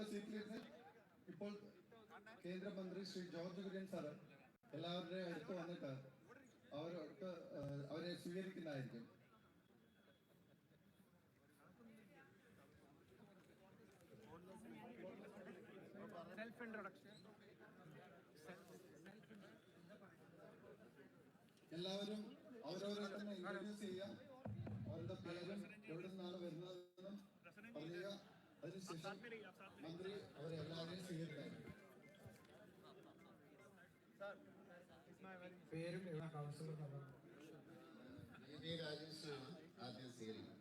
അവരുടെ സീറ്റിലിരുന്ന് ഇപ്പോൾ കേന്ദ്രമന്ത്രി ശ്രീ ജോർജ് കുര്യൻ സാറ് എല്ലാവരുടെയും അടുത്ത് വന്നിട്ട് അവർക്ക് ഏഹ്, അവരെ സ്വീകരിക്കുന്നതായിരിക്കും. എല്ലാവരും അവരവരെ തന്നെ ഇൻട്രൊഡ്യൂസ് ചെയ്യാം അവരുടെ പേരും എവിടെ നിന്നാണ് വരുന്നതെന്നും പറയുക. അതിനുശേഷം മന്ത്രി അവരെ എല്ലാവരെയും പേരും കൗൺസിലർ ആദ്യം സ്വീകരിക്കുന്നത്.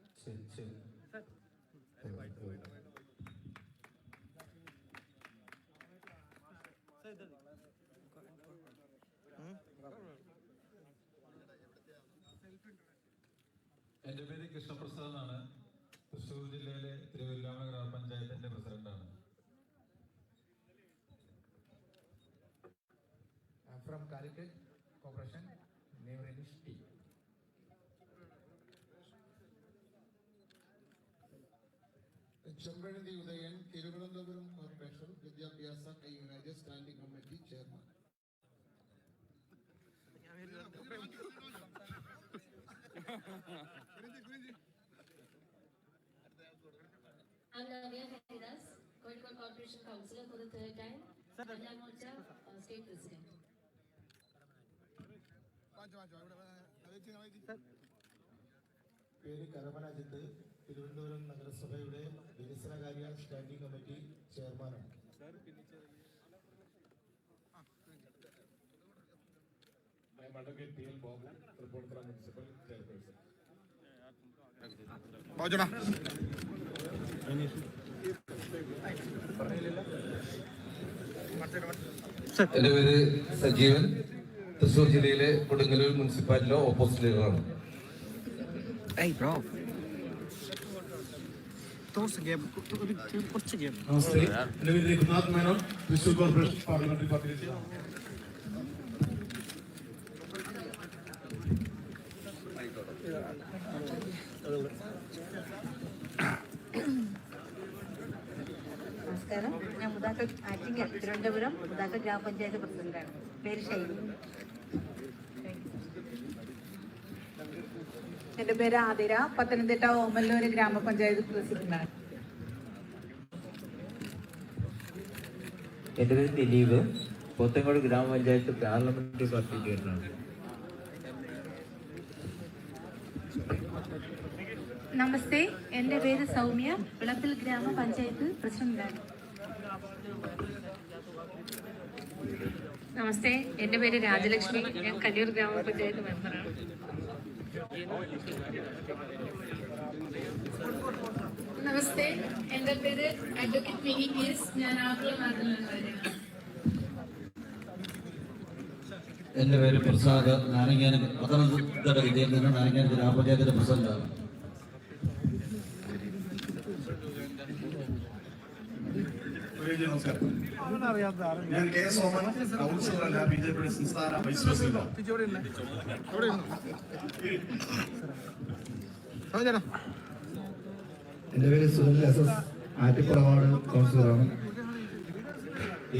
എന്റെ പേര് കൃഷ്ണപ്രസാദ് എന്നാണ്. തൃശ്ശൂർ ജില്ലയിലെ തിരുവല്ലാമ ഗ്രാമപഞ്ചായത്തിന്റെ പ്രസിഡന്റാണ്. From Calicut corporation നെയ്മറേനിഷ് T Chempazhanthi Udayan Thiruvananthapuram corporation വിദ്യാഭ്യാസ കൈകാര്യ standing committee chairman I'm Navya Haridas, Kozhikode Corporation Councillor for the third time. And I'm also uh, State President. പേര് കരമന ജിത്ത് തിരുവനന്തപുരം നഗരസഭയുടെ വികസനകാര്യ സ്റ്റാൻഡിംഗ് കമ്മിറ്റി ചെയർമാനാണ്. എന്റെ പേര് സജീവൻ. തൃശ്ശൂർ ജില്ലയിലെ കൊടുങ്ങല്ലൂർ മുനിസിപ്പാലിറ്റിയിലെ ഓപ്പോസിറ്റ് ലീഡറാണ് നമസ്തേ. എന്റെ പേര് Raghunath Menon. Thrissur corporation parliamentary party നമസ്കാരം. ഞാൻ മുതാക്ക ആറ്റിങ്ങൽ തിരുവനന്തപുരം മുതാക്ക ഗ്രാമപഞ്ചായത്ത് പ്രസിഡന്റാണ്. പേര് ഷൈനി എന്റെ പേര് ആതിര. പത്തനംതിട്ട ഓമല്ലൂര് ഗ്രാമപഞ്ചായത്ത് പ്രസിഡന്റാണ് എന്റെ പേര് ദിലീപ്. പോത്തങ്കോട് ഗ്രാമപഞ്ചായത്ത് പാർലമെന്ററി പാർട്ടി നമസ്തേ. എന്റെ പേര് സൗമ്യ. വിളപ്പിൽ ഗ്രാമപഞ്ചായത്ത് പ്രസിഡന്റാണ് നമസ്തേ. എന്റെ പേര് രാജലക്ഷ്മി. ഞാൻ കല്ലൂർ ഗ്രാമപഞ്ചായത്ത് മെമ്പറാണ്. നമസ്തേ. എന്റെ പേര് അഡ്വക്കേറ്റ് മിനി ഞാൻ ആപ്പിൾ എന്റെ പേര് പ്രസാദ് നാരങ്ങാനം പത്തനംതിട്ട ജില്ലയിൽ നിന്ന് നാരങ്ങാന ഗ്രാമപഞ്ചായത്തിന്റെ പ്രസിഡന്റാണ്. നമസ്കാരം. ഞാൻ കെ സോമൻ കൗൺസിലർ അല്ല ബി ജെ പിയുടെ സംസ്ഥാന വൈസ് പ്രസിഡന്റ് എന്റെ പേര് സുനിൽ എസ് എസ് ആറ്റിപ്പുറവാട് കൗൺസിലറാണ്.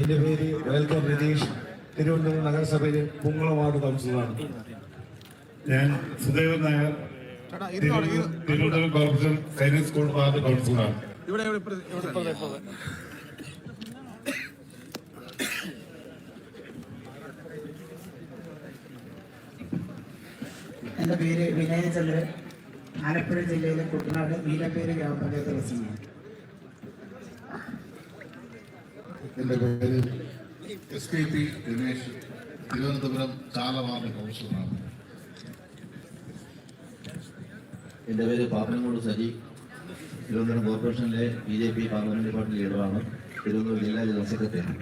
എന്റെ പേര് വെൽക്കം രതീഷ് തിരുവനന്തപുരം നഗരസഭയിലെ പുങ്കുളം വാർഡ് കൗൺസിലറാണ്. ഞാൻ Sudevan Nair Thiruvananthapuram corporation Sainik school ward കൗൺസിലറാണ്. എന്റെ പേര് വിനയചന്ദ്രൻ ആലപ്പുഴ ജില്ലയിലെ കുട്ടനാട് നീലപ്പേര് ഗ്രാമപഞ്ചായത്ത് പ്രസിഡന്റാണ് എന്റെ പേര് S K P Ramesh Thiruvananthapuram ചാലവാർഡ് കൗൺസിലറാണ് എന്റെ പേര് പാപ്പനംകോട് സജി തിരുവനന്തപുരം കോർപ്പറേഷനിലെ B J P parliamentary party ലീഡറാണ് Thiruvananthapuram ജില്ലാ ജനറൽ സെക്രട്ടറിയാണ്.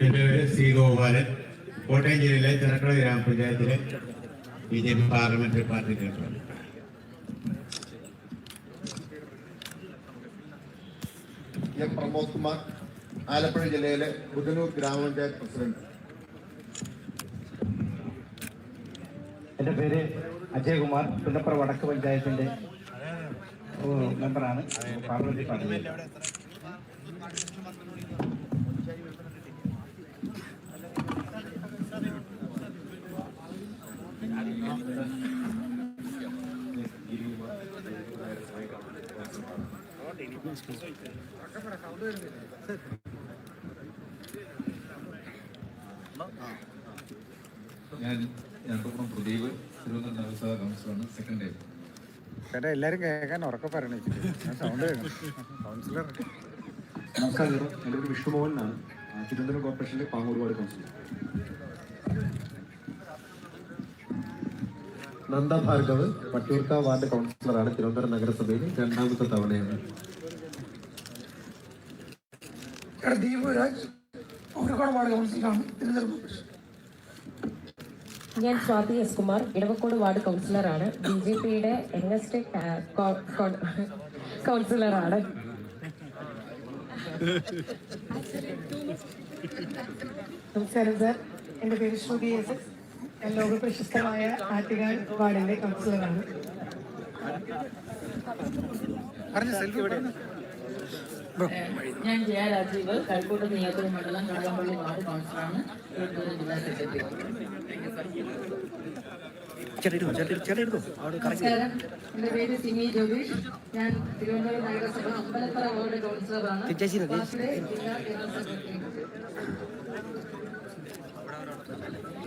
എന്റെ പേര് സി ഗോപാലൻ കോട്ടയം ജില്ലയിലെ ചെറുക്കള ഗ്രാമപഞ്ചായത്തിലെ B J P parliamentary party ലീഡറാണ് M Pramod Kumar Alappuzha ജില്ലയിലെ ബുധനൂർ ഗ്രാമപഞ്ചായത്ത് പ്രസിഡന്റ്. എന്റെ പേര് അജയകുമാർ പുന്നപ്പുറ വടക്ക് പഞ്ചായത്തിന്റെ ഓ, മെമ്പറാണ് പാർലമെന്ററി പാർട്ടി. ഞാൻ പ്രദീപ് തിരുവനന്തപുരം നഗരസഭ സെക്കൻഡ് ഡേ ചേട്ടാ എല്ലാരും കേൾക്കാൻ ഉറക്കെ പറയണേ സൗണ്ട് കൗൺസിലർ നമസ്കാരം എന്റെ പേര് വിഷ്ണുമോഹൻ എന്നാണ്. ആ, തിരുവനന്തപുരം കോർപ്പറേഷനിലെ Pangoor ward councillor Nanda Bhargav Vattiyoorkavu ward കൗൺസിലറാണ് Thiruvananthapuram നഗരസഭയിൽ രണ്ടാമത്തെ തവണയാണ്. ദീപരാജ് ഊരക്കോട് വാർഡ് കോർപ്പറേഷൻ ഞാൻ സ്വാതി എസ് കുമാർ ഇടവക്കോട് വാർഡ് കൗൺസിലറാണ്. ബി ജെ പിയുടെ യങ്ങസ്റ്റ് കൗൺസിലറാണ്. നമസ്കാരം സാർ. എന്റെ പേര് ശ്രുതി എസ്. എസ് ഞാൻ ലോക പ്രശസ്തമായ ആറ്റുകാൽ വാർഡിലെ കൗൺസിലറാണ്. സെൽഫി ഞാൻ ജയ രാജീവ് കഴക്കൂട്ട് നിയോജക മണ്ഡലം കടകംപള്ളി വാർഡ് കൗൺസിലാണ് ജില്ലാ സെക്രട്ടറി നമസ്കാരം. എന്റെ പേര് സിമി ജോബീഷ് ഞാൻ തിരുവനന്തപുരം നഗരസഭ അമ്പലപ്പുറ വാർഡ് കൗൺസിലറാണ്. ജില്ലാ ജനറൽ സെക്രട്ടറി എന്റെ പേര് മിനി ഞാൻ തിരുവനന്തപുരം വാർഡിലെ കൗൺസിലറാണ് രണ്ടാമത്തെ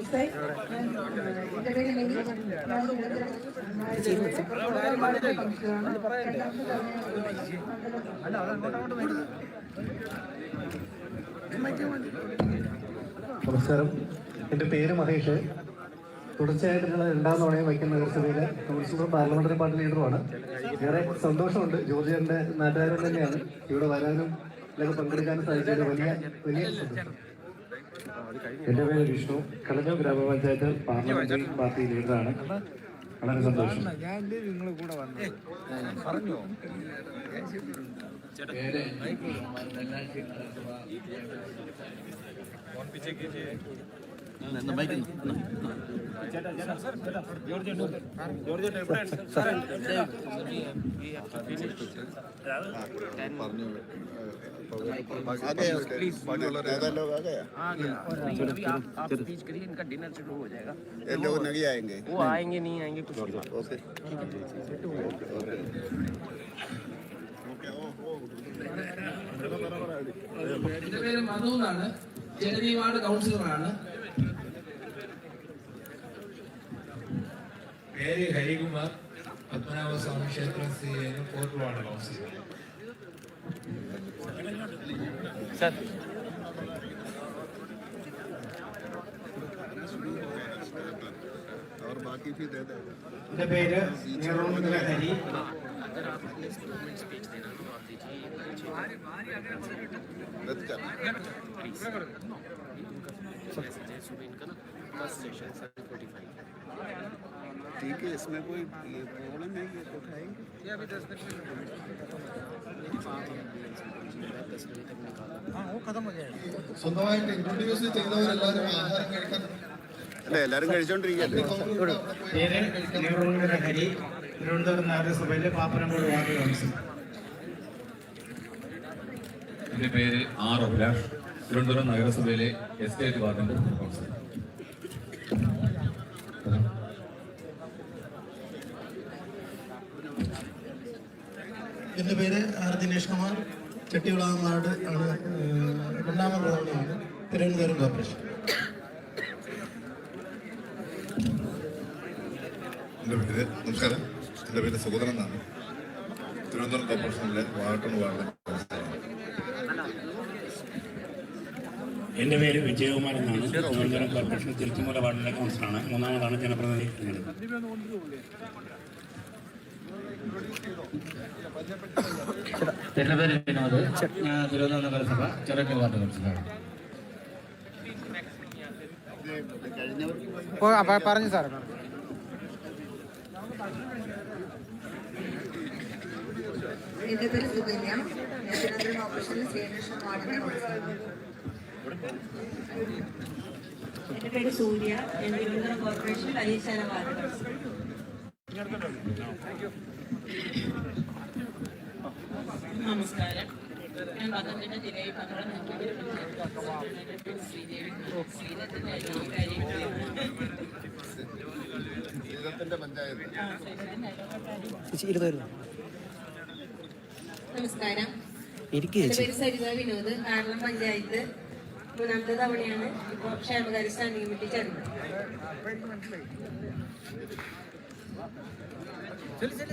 നമസ്കാരം. എന്റെ പേര് മഹേഷ്. തുടർച്ചയായിട്ട് ഞങ്ങൾ രണ്ടാം തവണയും വൈക്കം നഗരസഭയിലെ കൗൺസിലറും പാർലമെന്ററി പാർട്ടി ലീഡറുമാണ്. ഏറെ സന്തോഷമുണ്ട്. ജോർജിയന്റെ നാട്ടുകാരൻ തന്നെയാണ്. ഇവിടെ വരാനും ഇതിലൊക്കെ പങ്കെടുക്കാനും സാധിച്ചത് വലിയ വലിയ സന്തോഷം. എന്റെ പേര് വിഷ്ണു കളഞ്ഞൂർ ഗ്രാമപഞ്ചായത്ത് പാർലമെന്ററി പാർട്ടി ലീഡറാണ് വളരെ സന്തോഷം ഞാൻ നിങ്ങൾ കൂടെ വന്നു പറഞ്ഞോ लोग नहीं आएंगे वो आएंगे नहीं आएंगे कुछ ओके എൻ്റെ പേര് മധു എന്നാണ് ജനനി വാർഡ് കൗൺസിലറാണ് പേര് ഹരികുമാർ പത്മനാഭ സ്വാമി ക്ഷേത്രം സ്ഥിതി ചെയ്യുന്ന ഫോർട്ട് വാർഡ് കൗൺസിലർ और बाकी भी दे देगा എൻ്റെ പേര് നിറോൺ ഹരി रद्द कर ठीक है इसमें कोई ये प्रॉब्लम है ये तो उठाएंगे സ്വന്തമായിട്ട് ഇൻട്രൊഡ്യൂസ് ചെയ്തവരെല്ലാവരും ആഹാരം കഴിക്കാൻ അല്ല എല്ലാരും കഴിച്ചോണ്ടിരിക്കല്ലേ പേര് നിറോൺ ഹരി തിരുവനന്തപുരം നഗരസഭയിലെ പാപ്പനംകോട് വാർഡ് കൗൺസിലർ എൻ്റെ പേര് ആർ അഭിലാഷ് തിരുവനന്തപുരം നഗരസഭയിലെ എസ്റ്റേറ്റ് വാർഡിൻ്റെ കൗൺസിലർ എന്റെ പേര് ആർ ദിനേഷ് കുമാർ. ചെട്ടിവിളാം വാർഡ് ആണ് രണ്ടാമത്തെ തവണയാണ് തിരുവനന്തപുരം കോർപ്പറേഷൻ. എന്റെ പേര് നമസ്കാരം. എന്റെ പേര് സുഗതൻ എന്നാണ്. തിരുവനന്തപുരം കോർപ്പറേഷനിലെ വാട്ടൺ വാർഡ് എന്റെ പേര് വിജയകുമാർ എന്നാണ്. തിരുവനന്തപുരം കോർപ്പറേഷൻ തിരുത്തുമല വാർഡിലെ കൗൺസിലാണ് മൂന്നാമതാണ് ജനപ്രതിനിധി. എന്റെ പേര് വിനോദ് ഞാൻ തിരുവനന്തപുരം നഗരസഭ ചെറുക്കൽ വാർഡ് കൗൺസിലറാണ് പറഞ്ഞു സാറേ. എന്റെ പേര് സുകന്യ ഞാൻ തിരുവനന്തപുരം ഓപ്പറേഷനിൽ ശ്രീകൃഷ്ണൻ വാർഡിലെ കൗൺസിലറാണ് എന്റെ പേര് സൂര്യ ഞാൻ തിരുവനന്തപുരം വാർഡ് കൗൺസിലർ നമസ്കാരം ഞാൻ പത്തനംതിട്ട ജില്ലയിൽ പന്ത്രണ്ട് പഞ്ചായത്ത് ശ്രീദേവി പഞ്ചായത്ത് നമസ്കാരം സരിത വിനോദ് കാർളം പഞ്ചായത്ത്. മൂന്നാമത്തെ തവണയാണ് ഇപ്പോൾ ക്ഷേമകാര്യ സ്റ്റാൻഡിംഗ് കമ്മിറ്റി ചേർന്നത്. എന്റെ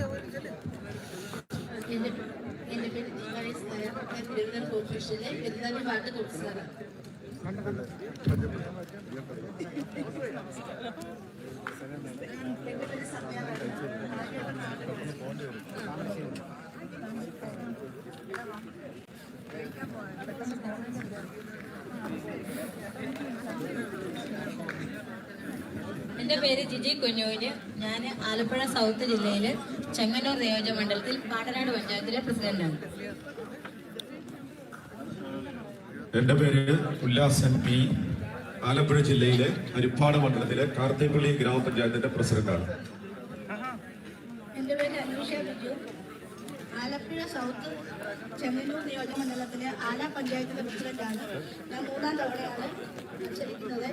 എന്റെ പേര് ദീപാലി നായർ ഞാൻ തിരുവനന്തപുരം കോർപ്പറേഷനിലെ പെരുന്നാൾ വാർഡ് കൗൺസിലറാണ് എന്റെ പേര് ജിജി കുഞ്ഞൂര് ഞാൻ ആലപ്പുഴ സൗത്ത് ജില്ലയിൽ ചെങ്ങന്നൂർ നിയോജക മണ്ഡലത്തിൽ പാട്ടനാട് പഞ്ചായത്തിലെ പ്രസിഡന്റാണ്. എന്റെ പേര് ഉല്ലാസൻ പി. ആലപ്പുഴ ജില്ലയിലെ ഹരിപ്പാട് മണ്ഡലത്തിലെ കാർത്തിപ്പള്ളി ഗ്രാമപഞ്ചായത്തിന്റെ പ്രസിഡന്റാണ്. എന്റെ പേര് അനൂഷ ബിജു ആലപ്പുഴ സൗത്ത് ചെങ്ങന്നൂർ നിയോജക മണ്ഡലത്തിലെ ആല പഞ്ചായത്തിലെ പ്രസിഡന്റാണ്. ഞാൻ മൂന്നാം തവണയാണ് മത്സരിക്കുന്നത്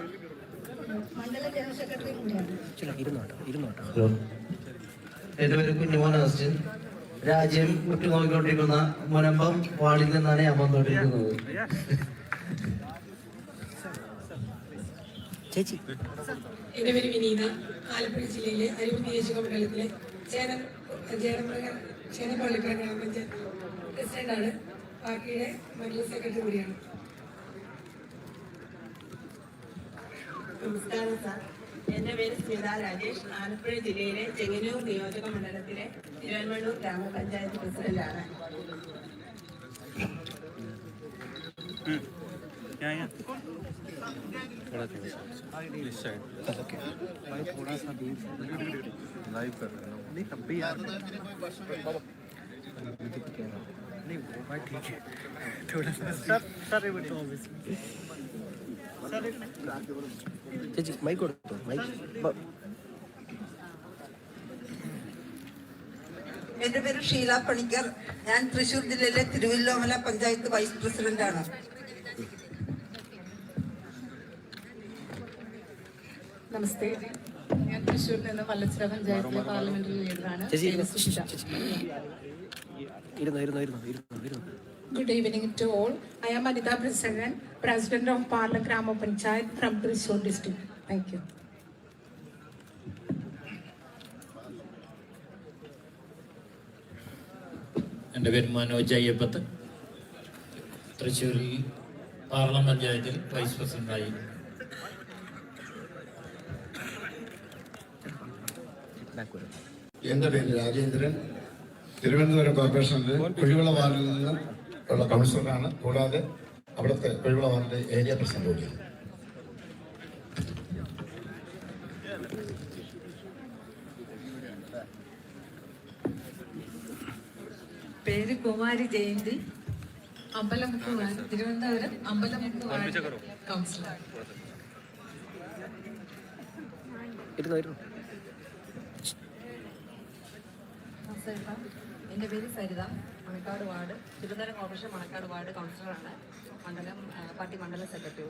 എന്റെ പേര് കുഞ്ഞുമോൻ അഗസ്റ്റിൻ രാജ്യം ഉറ്റുനോക്കിക്കൊണ്ടിരിക്കുന്ന മുനമ്പം വാർഡിൽ നിന്നാണ് ഞാൻ വന്നുകൊണ്ടിരിക്കുന്നത്. എന്റെ പേര് വിനീത ആലപ്പുഴ ജില്ലയിലെ അരൂർ നിയോജക മണ്ഡലത്തിലെ ചേന ചേനപ്രക ചേനപ്പള്ളിക്കര ഗ്രാമപഞ്ചായത്ത് പ്രസിഡന്റാണ്. പാർട്ടിയുടെ മണ്ഡല സെക്രട്ടറി കൂടിയാണ്. നമസ്കാരം സാർ. എന്റെ പേര് സ്മിത രാജേഷ്. ആലപ്പുഴ ജില്ലയിലെ ചെങ്ങന്നൂർ നിയോജക മണ്ഡലത്തിലെ തിരുവനന്തപുരം ഗ്രാമപഞ്ചായത്ത് പ്രസിഡന്റാണ്. ചേച്ചി മൈക്ക് കൊടുത്തു? മൈക്ക് എന്റെ പേര് ഷീല പണിക്കർ. ഞാൻ തൃശൂർ ജില്ലയിലെ തിരുവല്ലോമല പഞ്ചായത്ത് വൈസ് പ്രസിഡന്റ് ആണ്. നമസ്തേ. ഞാൻ തൃശ്ശൂരിൽ നിന്ന് വല്ലച്ചിറ പഞ്ചായത്തിലെ പാർലമെന്ററി ലീഡറാണ് Good evening to all. I am Anita President, President of Parla Grama Panchayat from Thrissur district. Thank you. എന്റെ പേര് മനോജ് അയ്യപ്പത്ത് തൃശ്ശൂരിൽ പാർലം പഞ്ചായത്തിൽ വൈസ് പ്രസിഡന്റായി എന്റെ പേര് രാജേന്ദ്രൻ തിരുവനന്തപുരം കോർപ്പറേഷനിൽ കുഴിവിള വാർഡിൽ നിന്ന് ഉള്ള കൗൺസിലറാണ്. കൂടാതെ അവിടുത്തെ കുഴിവിള ഏരിയ പ്രസിഡന്റ് കൂടിയാണ് പേര് Kumari Jayanti. Ambalamukku Thiruvananthapuram Ambalamukku ward councillor. എന്റെ പേര് Saritha. Manacaud ward Thiruvananthapuram corporation Manacaud ward കൗൺസിലറാണ് മണ്ഡലം പാർട്ടി മണ്ഡലം സെക്രട്ടറി.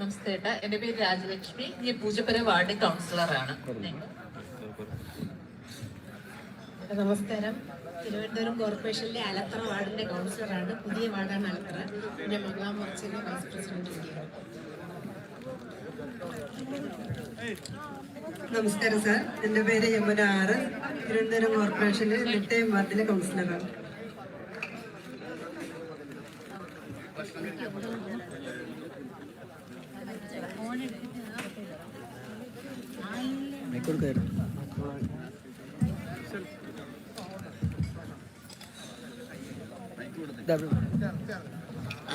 നമസ്തേ ഏട്ടാ. എന്റെ പേര് രാജലക്ഷ്മി. ഞാൻ പൂജപ്പുര വാർഡ് കൗൺസിലറാണ്. നമസ്കാരം. തിരുവനന്തപുരം കോർപ്പറേഷനിലെ അലത്തറ വാർഡിന്റെ കൗൺസിലറാണ്. പുതിയ വാർഡാണ് അലത്തറ ഞാൻ മംഗളാമോർച്ചയിലെ വൈസ് പ്രസിഡന്റ് കൂടിയാണ് നമസ്കാരം സാർ. എന്റെ പേര് യമുന ആറ്. തിരുവനന്തപുരം കോർപ്പറേഷനിലെ നെട്ടയം വാർഡിലെ കൗൺസിലറാണ്. കൊടുക്കായിരുന്നു.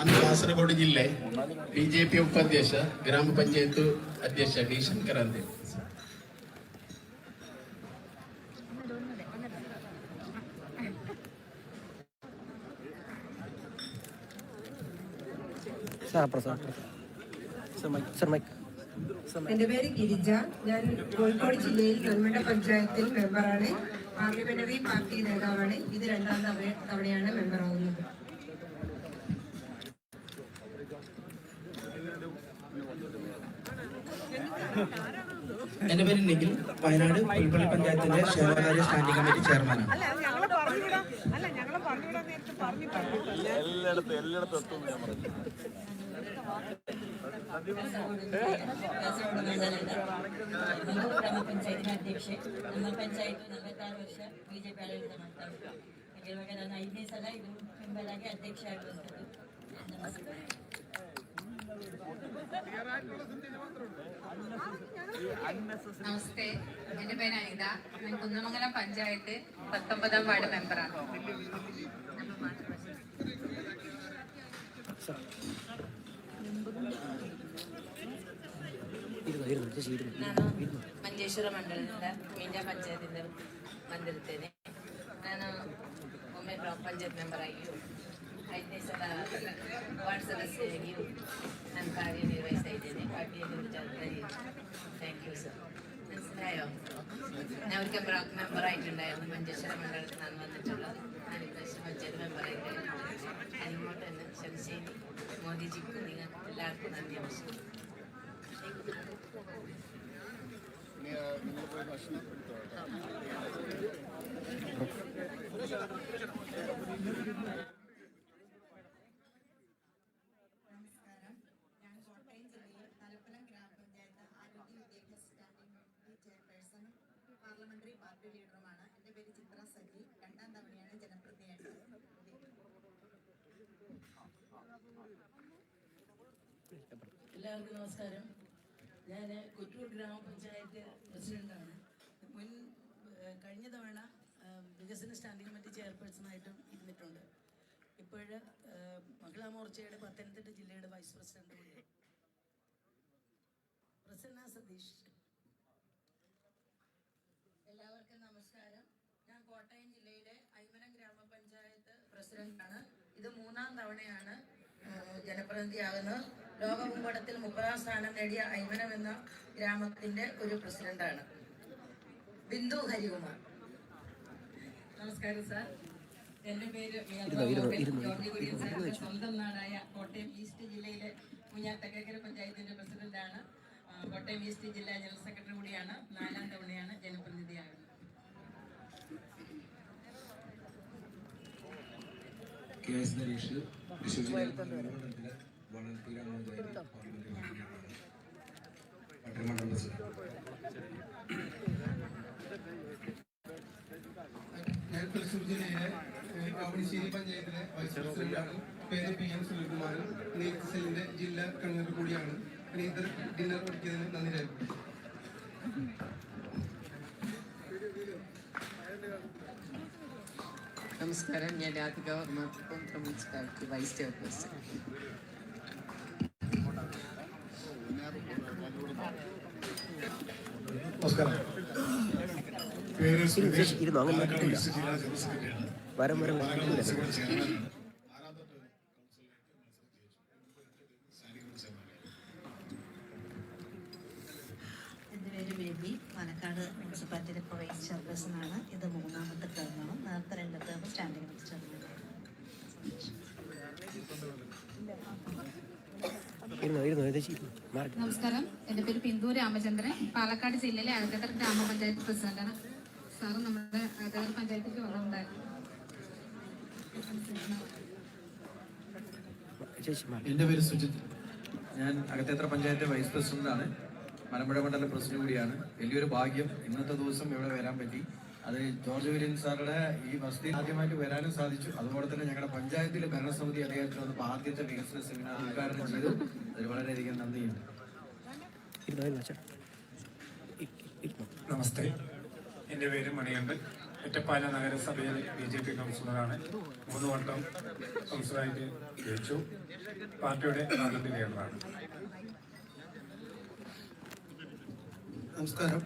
ನಾನು ಕಾಸರಗೋಡು ಜಿಲ್ಲೆ ಬಿಜೆಪಿ ಉಪಾಧ್ಯಕ್ಷ ಗ್ರಾಮ ಪಂಚಾಯತ್ ಅಧ್ಯಕ್ಷ ಡಿ ಶಂಕರ್ ಅಂತ ಹೇಳಿ. സാർ അപ്പുറം സാർ അപ്പുറം. സാർ മൈക്ക് സാർ മൈക്ക് എൻ്റെ പേര് ഗിരിജ ഞാൻ കോഴിക്കോട് ജില്ലയിൽ നെന്മണ്ട പഞ്ചായത്തിൽ മെമ്പറാണ് പാർലമെന്ററി പാർട്ടി നേതാവാണ് ഇത് രണ്ടാം തവണ- തവണയാണ് മെമ്പറാവുന്നത് എന്റെ പേര് നിഖിൽ വയനാട് പുൽപ്പള്ളി പഞ്ചായത്തിന്റെ ക്ഷേമകാര്യ സ്റ്റാൻഡിംഗ് കമ്മിറ്റി ചെയർമാനാണ് ഗ്രാമപഞ്ചായത്തിലെ അധ്യക്ഷൻ ನಮ್ಮ ಪಂಚಾಯತ್ ನಲವತ್ತಾರು ವರ್ಷ ಬಿಜೆಪಿ ಆಡಳಿತ ಮಾಡ್ತಾ ಉಂಟು ಇವಾಗ ನಾನು ಐದನೇ ಸಲ ಇದು ಮೆಂಬರ್ ಆಗಿ ಅಧ್ಯಕ್ಷ ಆಗುವಂಥದ್ದು ನಮಸ್ಕಾರ നമസ്തേ എന്റെ പേര് അനിത ഞാൻ കുന്നമംഗലം പഞ്ചായത്ത് പത്തൊമ്പതാം വാർഡ് മെമ്പറാണ് ನಾನು ಮಂಜೇಶ್ವರ ಮಂಡಲದಿಂದ ಮೀಂಜಾ ಪಂಚಾಯತಿಂದ ಬಂದಿರ್ತೇನೆ ನಾನು ಒಮ್ಮೆ ಬ್ಲಾಕ್ ಪಂಚಾಯತ್ ಮೆಂಬರ್ ಆಗಿಯೂ ಐದನೇ ಸಲ ವಾರ್ಡ್ ಸದಸ್ಯರಾಗಿಯೂ ನಾನು ಕಾರ್ಯನಿರ್ವಹಿಸ್ತಾ ಇದ್ದೇನೆ ಪಾರ್ಟಿಯಲ್ಲಿ ಜವಾಬ್ದಾರಿ താങ്ക് യു സർ മനസ്സിലായോ ഞാൻ ഒരിക്കൽ ബ്ലോക്ക് മെമ്പർ ആയിട്ടുണ്ടായിരുന്നു മഞ്ചേശ്വര മണ്ഡലത്തിൽ നിന്നാണ് വന്നിട്ടുള്ളത് ഞാൻ ഇപ്രാവശ്യം പഞ്ചായത്ത് മെമ്പർ ആയിട്ട് അതിങ്ങോട്ട് തന്നെ ശംശേരി മോദിജിക്കും നിങ്ങൾ എല്ലാവർക്കും നന്ദി ആവശ്യം നമസ്കാരം പാർലമെന്ററി പാർട്ടി ലീഡറുമാണ് എന്റെ പേര് ചിത്ര സജി. രണ്ടാം തവണയാണ് ജനപ്രതിനിധിയായിട്ട് എല്ലാവർക്കും നമസ്കാരം. ഞാൻ കൊറ്റൂർ ഗ്രാമപഞ്ചായത്ത് പ്രസിഡന്റാണ്. മുൻ കഴിഞ്ഞ തവണ വികസന സ്റ്റാൻഡിംഗ് കമ്മിറ്റി ചെയർപേഴ്സണായിട്ടും ഇരുന്നിട്ടുണ്ട്. ഇപ്പോഴ് മഹിളാ മോർച്ചയുടെ പത്തനംതിട്ട ജില്ലയുടെ വൈസ് പ്രസിഡന്റ് പ്രസന്ന സതീഷ് എല്ലാവർക്കും നമസ്കാരം ഞാൻ കോട്ടയം ജില്ലയിലെ ഐമനം ഗ്രാമപഞ്ചായത്ത് പ്രസിഡന്റാണ് ഇത് മൂന്നാം തവണയാണ് ജനപ്രതിനിധിയാകുന്നത്. ലോകഭൂപടത്തിൽ മുപ്പതാം സ്ഥാനം നേടിയ ഐമനം എന്ന ഗ്രാമത്തിന്റെ ഒരു പ്രസിഡന്റാണ്. ബിന്ദു ഹരികുമാർ. നമസ്കാരം സാർ. എന്റെ പേര് ജോർജി കുര്യൻ സാർ. സ്വന്തം നാടായ കോട്ടയം ഈസ്റ്റ് ജില്ലയിലെ മുഞ്ഞാത്തക്കര പഞ്ചായത്തിന്റെ പ്രസിഡന്റാണ്. കോട്ടയം ഈസ്റ്റ് ജില്ലാ ജനറൽ സെക്രട്ടറി കൂടിയാണ്. നാലാം തവണയാണ് ജനപ്രതിനിധിയാകുന്നത്. കെ എസ് നരേഷ് തൃശ്ശൂർ ജില്ലയിൽ മണ്ഡലത്തിലെ വളർത്തി ഗ്രാമപഞ്ചായത്ത് പാർലമെന്റ് മെമ്പറാണ്. പട്ടണമണ്ഡലം ഞാൻ തൃശ്ശൂർ ജില്ലയിലെ കാവടിശ്ശേരി പഞ്ചായത്തിലെ വൈസ് പ്രസിഡന്റാണ് പേര് പി എം സുനിൽകുമാർ. നീത്ത് സെല്ലിന്റെ ജില്ലാ കൺവീനർ കൂടിയാണ്. നീന്തർ ഡിന്നർ ഒരുക്കിയതിന് നന്ദി രേഖപ്പെടുത്തുന്നു. നമസ്കാരം ഞാൻ Radhika Varma Tripunithura municipality vice chairperson general സെക്രട്ടറിയാണ് വരം വരം പാലക്കാട് മുനിസിപ്പൽ ചെയർമാനാണ് ആറാം തൊട്ട് കൗൺസിലറായിട്ട് മത്സരം സ്റ്റാൻഡിംഗ് കമ്മിറ്റി ചെയർമാനാണ് എന്റെ പേര് ബേബി പാലക്കാട് മുനിസിപ്പാലിറ്റിയിലെ ഇപ്പോൾ വൈസ് ചെയർപേഴ്സണാണ് ഇത് മൂന്നാമത്തെ ടേമാണ് നേരത്തെ രണ്ട് ടേം സ്റ്റാൻഡിംഗ് കമ്മിറ്റി ചെയർമാനാണ് ഇരുന്നോ ഇരുന്നോ ഏകദേശം ഇരുന്നോ മാറി നമസ്കാരം. എന്റെ പേര് പിന്തു രാമചന്ദ്രൻ. പാലക്കാട് ജില്ലയിലെ അഴകത്തർ ഗ്രാമപഞ്ചായത്ത് പ്രസിഡന്റാണ്. സാറ് നമ്മുടെ അഴകത്തർ പഞ്ചായത്തിലേക്ക് വന്നിട്ടുണ്ടായിരുന്നു. എന്റെ എന്റെ പേര് സുജിത്. ഞാൻ അകത്തേത്ര പഞ്ചായത്ത് വൈസ് പ്രസിഡന്റാണ്. മലമ്പുഴ മണ്ഡലം പ്രസിഡന്റ് കൂടിയാണ്. വലിയൊരു ഭാഗ്യം ഇന്നത്തെ ദിവസം ഇവിടെ വരാൻ പറ്റി. അത് ജോർജ് വില്യം സാറുടെ ഈ വസതി ആദ്യമായിട്ട് വരാനും സാധിച്ചു. അതുപോലെ തന്നെ ഞങ്ങളുടെ പഞ്ചായത്തിലെ ഭരണസമിതി അധികാരത്തിൽ വന്നപ്പോൾ ആദ്യത്തെ വികസന സെമിനാർ ഉദ്ഘാടനം ചെയ്തു. അതിൽ വളരെയധികം നന്ദിയുണ്ട്. നമസ്തേ. എന്റെ പേര് മണികണ്ഠൻ. ഒറ്റപ്പാല നഗരസഭയിൽ ബി ജെ പി കൗൺസിലറാണ്. മൂന്ന് വട്ടം കൗൺസിലറായിട്ട് ജയിച്ചു. പാർട്ടിയുടെ ആദ്യത്തെ ലീഡറാണ് നമസ്കാരം.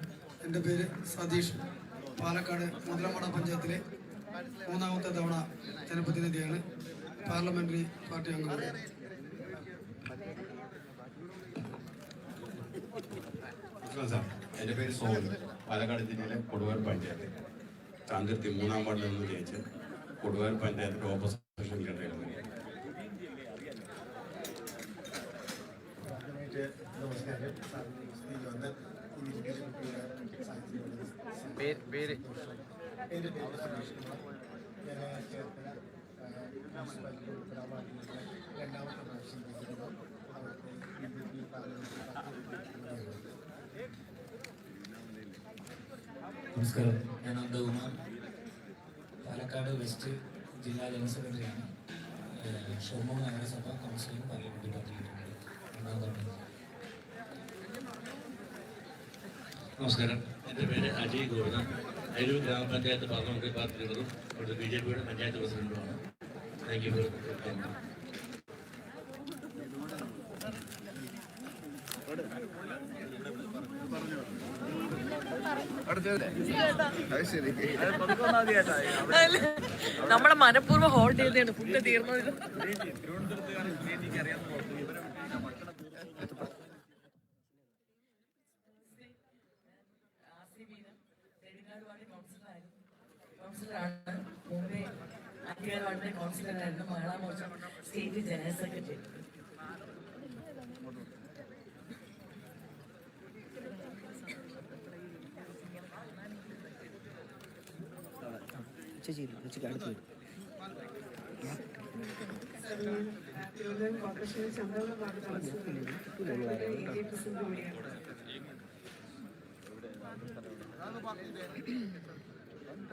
എന്റെ പേര് സതീഷ്. പാലക്കാട് മുതലമട പഞ്ചായത്തിലെ മൂന്നാമത്തെ തവണ ജനപ്രതിനിധിയാണ് പാർലമെന്ററി പാർട്ടി അംഗമാണ് എന്റെ പേര് സോമൻ. പാലക്കാട് ജില്ലയിലെ കൊടുവാർ പഞ്ചായത്ത്. താങ്കൃത്തി മൂന്നാം വാർഡിൽ നിന്ന് ജയിച്ച് കൊടുവാർ പഞ്ചായത്തിന്റെ ഓപ്പോസിഷൻ ലീഡറായിരുന്നു പേര് പേര്. നമസ്കാരം. ഞാൻ നന്ദകുമാർ പാലക്കാട് വെസ്റ്റ് ജില്ലാ ജനറൽ സെക്രട്ടറിയാണ് ഷൊർണൂർ നഗരസഭ കൗൺസിലിംഗ് പാർലമെന്റ് നമസ്കാരം. എന്റെ പേര് അജയ് ഗോവിന്ദൻ. അരൂർ ഗ്രാമപഞ്ചായത്ത് പാർലമെന്ററി പാർട്ടി മെമ്പറും ഇവിടുത്തെ ബി ജെ പിയുടെ പഞ്ചായത്ത് പ്രസിഡന്റുമാണ്. താങ്ക് യു നമ്മളെ മനഃപൂർവം ഹോൾഡ് ചെയ്തതാണ്. ഫുഡ് തീർന്നത്. കൗൺസിലറാണ് ആറ്റുകാൽ വാർഡിലെ കൗൺസിലറായിരുന്നു Mahila Morcha. State general secretary. ചേച്ചി ചേച്ചിക്ക് അടുത്ത് വരും. തിരുവനന്തപുരം കോർപ്പറേഷനിൽ ചന്ദ്രബാബു വാർഡ് കൗൺസിലറാണ് ഏരിയ പ്രസിഡന്റ് കൂടിയാണ്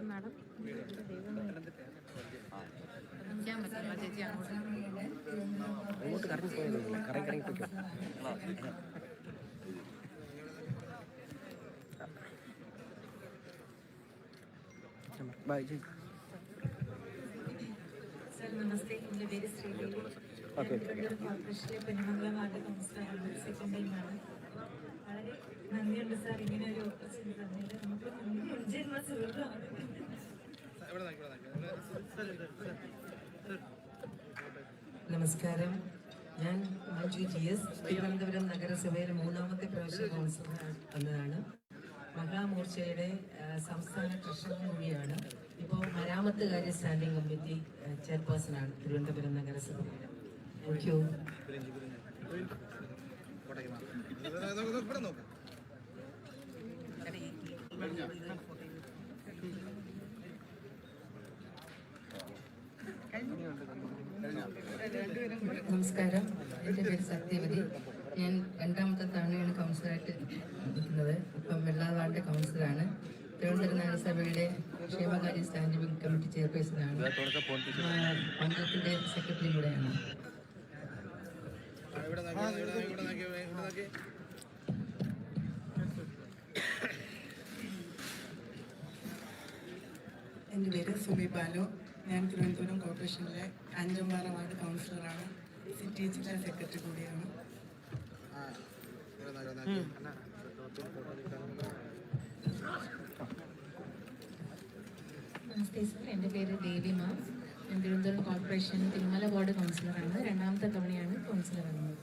മാഡം ഞാൻ പറ്റില്ല ചേച്ചി അങ്ങോട്ട് അങ്ങോട്ട് കറങ്ങി പോയതല്ല കറങ്ങി കറങ്ങി പോയിക്കോ ബൈ ജി സർ നമസ്തേ. എന്റെ പേര് ശ്രീദേവി കോർപ്പറേഷനിലെ പെരുമംഗലം വാർഡ് കൗൺസിലറാണ് സെക്കൻഡ് വളരെ നന്ദിയുണ്ട് സാർ ഇങ്ങനെ ഒരു ഓപ്പർച്യൂണിറ്റി തന്നിട്ട് നമുക്ക് മുൻജന്മ സുഹൃത്താണ് നമസ്കാരം. ഞാൻ മഞ്ജു ജി എസ് തിരുവനന്തപുരം നഗരസഭയിലെ മൂന്നാമത്തെ പ്രാവശ്യം കൗൺസിലർ വന്നതാണ് മഹാമോർച്ചയുടെ സംസ്ഥാന ട്രഷറർ കൂടിയാണ്. ഇപ്പോൾ മരാമത്ത് കാര്യ സ്റ്റാൻഡിംഗ് കമ്മിറ്റി ചെയർപേഴ്സണാണ് തിരുവനന്തപുരം നഗരസഭയുടെ താങ്ക് യു നമസ്കാരം. എന്റെ പേര് സത്യവതി. ഞാൻ രണ്ടാമത്തെ തവണയാണ് കൗൺസിലറായിട്ട് നിൽക്കുന്നത്. ഇപ്പം വെള്ളാവാർഡ് കൗൺസിലറാണ്. തിരുവനന്തപുരം നഗരസഭയുടെ ക്ഷേമകാര്യ സ്റ്റാൻഡിംഗ് കമ്മിറ്റി ചെയർപേഴ്സണാണ്. മണ്ഡലത്തിന്റെ പഞ്ചായത്തിന്റെ സെക്രട്ടറി കൂടെയാണ് എന്റെ പേര് സുബി ബാലു. ഞാൻ തിരുവനന്തപുരം കോർപ്പറേഷനിലെ അഞ്ചമ്പാറ വാർഡ് കൗൺസിലറാണ്. സിറ്റി ജില്ലാ സെക്രട്ടറി കൂടിയാണ്. നമസ്തേ സർ എന്റെ പേര് ദേവി മാം. ഞാൻ തിരുവനന്തപുരം കോർപ്പറേഷൻ തിരുമല വാർഡ് കൗൺസിലറാണ്. രണ്ടാമത്തെ തവണയാണ് കൗൺസിലർ ആകുന്നത്.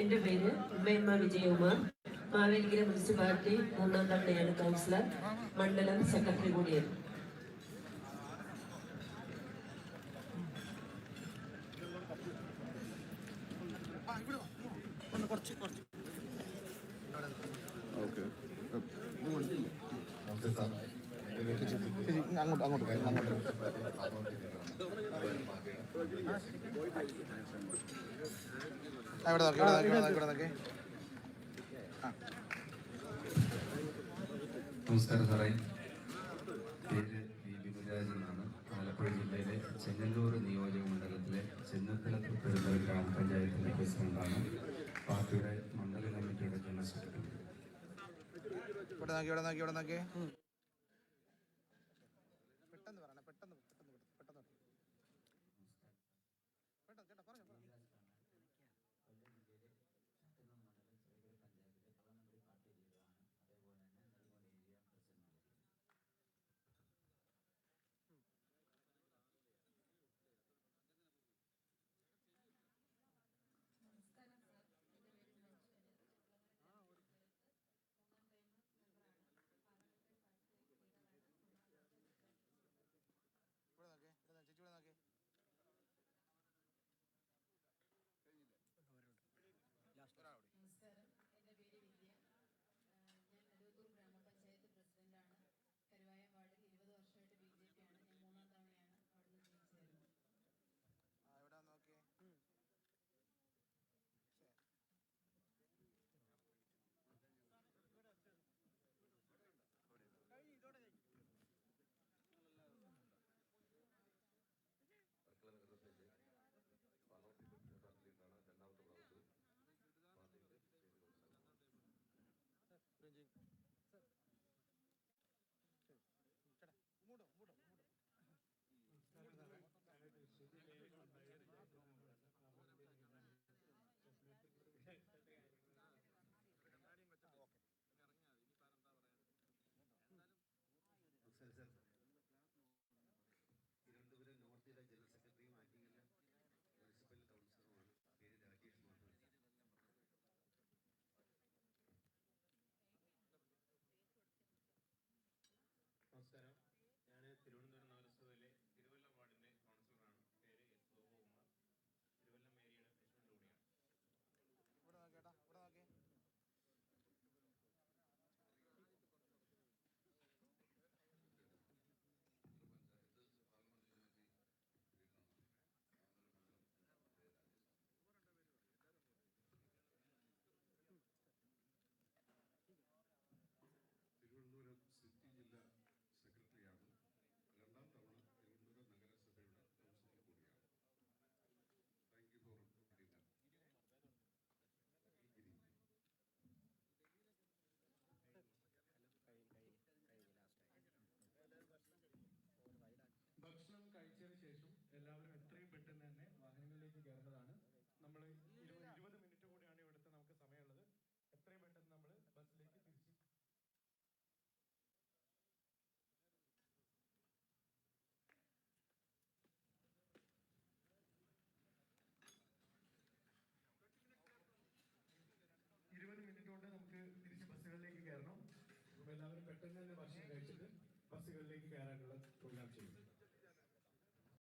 എന്റെ പേര് ഉമ്മയമ്മ വിജയകുമാർ. മാവേലിക്കര മുനിസിപ്പാലിറ്റി മൂന്നാം തവണയാണ് കൗൺസിലർ. മണ്ഡലം സെക്രട്ടറി കൂടിയാണ് ഇവിടെ നോക്കി ഇവിടെ നോക്കി ഇവിടെ നോക്കി നമസ്കാരം സാറേ. പേര് വി. ബിനുരാജ് എന്നാണ് ആലപ്പുഴ ജില്ലയിലെ ചെങ്ങന്നൂർ നിയോജക മണ്ഡലത്തിലെ ചെന്നത്തലത്ത് ഒരു ഗ്രാമപഞ്ചായത്തിന്റെ പ്രസിഡന്റാണ്. പാർട്ടിയുടെ മണ്ഡല കമ്മിറ്റിയുടെ ജനറൽ നോക്കി ഇവിടെ നോക്കി ഇവിടെ നോക്കി. എല്ലാവരും പെട്ടെന്ന് തന്നെ ഭക്ഷണം കഴിച്ചിട്ട് ബസ്സുകളിലേക്ക് കയറാനുള്ള പ്രോഗ്രാം ചെയ്തു